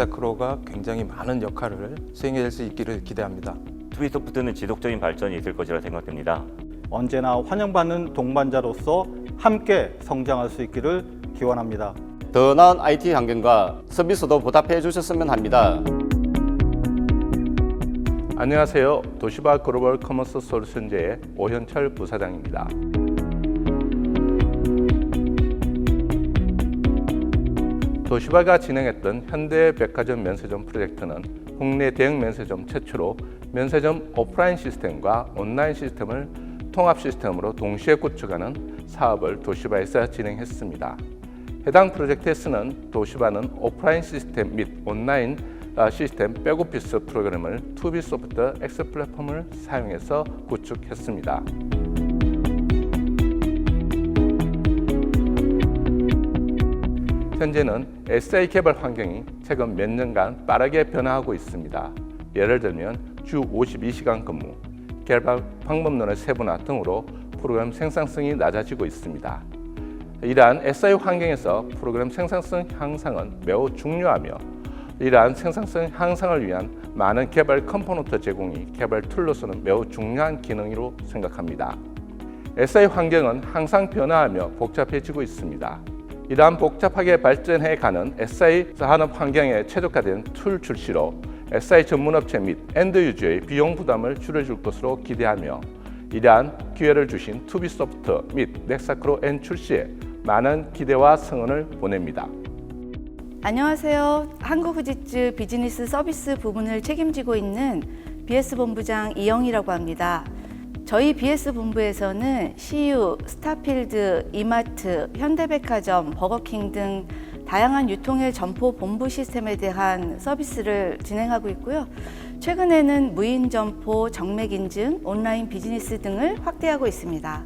넥사크로가 굉장히 많은 역할을 수행해 줄수 있기를 기대합니다. 투비소프트는 지속적인 발전이 있을 것이라 생각됩니다. 언제나 환영받는 동반자로서 함께 성장할 수 있기를 기원합니다. 더 나은 IT 환경과 서비스도 보답해 주셨으면 합니다. 안녕하세요. 도시바 글로벌 커머스 솔루션제의 오현철 부사장입니다. 도시바가 진행했던 현대 백화점 면세점 프로젝트는 국내 대형 면세점 최초로 면세점 오프라인 시스템과 온라인 시스템을 통합 시스템으로 동시에 구축하는 사업을 도시바에서 진행했습니다. 해당 프로젝트에서는 도시바는 오프라인 시스템 및 온라인 아, 시스템 백오피스 프로그램을 투비 소프트 X 플랫폼을 사용해서 구축했습니다. 현재는 SI 개발 환경이 최근 몇 년간 빠르게 변화하고 있습니다. 예를 들면 주 52시간 근무, 개발 방법론의 세분화 등으로 프로그램 생산성이 낮아지고 있습니다. 이러한 SI 환경에서 프로그램 생산성 향상은 매우 중요하며 이러한 생산성 향상을 위한 많은 개발 컴포넌트 제공이 개발 툴로서는 매우 중요한 기능으로 생각합니다. SI 환경은 항상 변화하며 복잡해지고 있습니다. 이러한 복잡하게 발전해 가는 SI 산업 환경에 최적화된 툴 출시로 SI 전문업체 및 엔드 유저의 비용 부담을 줄여줄 것으로 기대하며 이러한 기회를 주신 투비소프트 및 넥사크로 N 출시에 많은 기대와 성원을 보냅니다. 안녕하세요. 한국후지츠 비즈니스 서비스 부문을 책임지고 있는 BS 본부장 이영희라고 합니다. 저희 BS 본부에서는 CU, 스타필드, 이마트, 현대백화점, 버거킹 등 다양한 유통의 점포 본부 시스템에 대한 서비스를 진행하고 있고요. 최근에는 무인 점포, 정맥 인증, 온라인 비즈니스 등을 확대하고 있습니다.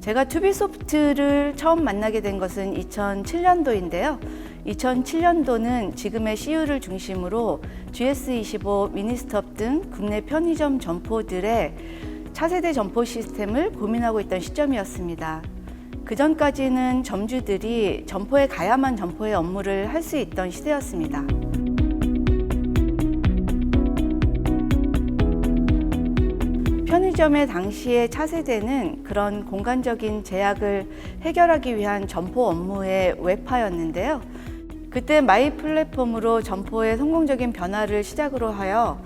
제가 투비소프트를 처음 만나게 된 것은 2007년도인데요. 2007년도는 지금의 CU를 중심으로 GS25, 미니스톱 등 국내 편의점 점포들의 차세대 점포 시스템을 고민하고 있던 시점이었습니다. 그 전까지는 점주들이 점포에 가야만 점포의 업무를 할 수 있던 시대였습니다. 편의점의 당시의 차세대는 그런 공간적인 제약을 해결하기 위한 점포 업무의 웹화였는데요. 그때 마이 플랫폼으로 점포의 성공적인 변화를 시작으로 하여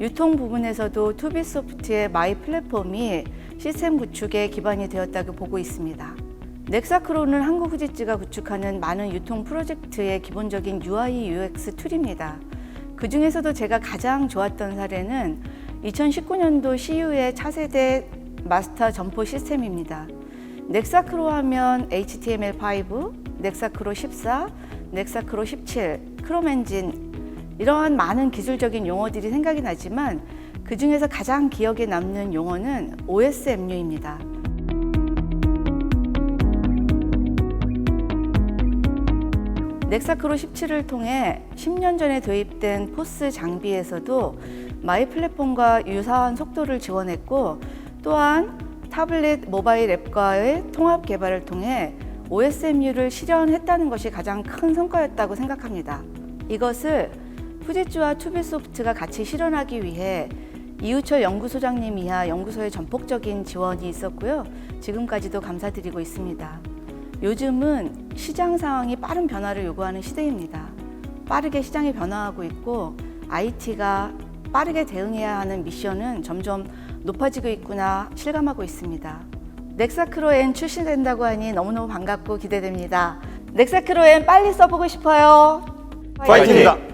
유통 부분에서도 투비소프트의 마이 플랫폼이 시스템 구축에 기반이 되었다고 보고 있습니다. 넥사크로는 한국 후지츠가 구축하는 많은 유통 프로젝트의 기본적인 UI UX 툴입니다. 그 중에서도 제가 가장 좋았던 사례는 2019년도 CU의 차세대 마스터 점포 시스템입니다. 넥사크로 하면 HTML5, 넥사크로 14, 넥사크로 17, 크롬 엔진 이러한 많은 기술적인 용어들이 생각이 나지만 그 중에서 가장 기억에 남는 용어는 OSMU입니다. 넥사크로 17을 통해 10년 전에 도입된 포스 장비에서도 마이 플랫폼과 유사한 속도를 지원했고 또한 타블렛 모바일 앱과의 통합 개발을 통해 OSMU를 실현했다는 것이 가장 큰 성과였다고 생각합니다. 이것을 푸지츠와 투비소프트가 같이 실현하기 위해 이우철 연구소장님 이하 연구소의 전폭적인 지원이 있었고요. 지금까지도 감사드리고 있습니다. 요즘은 시장 상황이 빠른 변화를 요구하는 시대입니다. 빠르게 시장이 변화하고 있고 IT가 빠르게 대응해야 하는 미션은 점점 높아지고 있구나 실감하고 있습니다. 넥사크로 N 출시된다고 하니 너무너무 반갑고 기대됩니다. 넥사크로 N 빨리 써보고 싶어요. 파이팅입니다.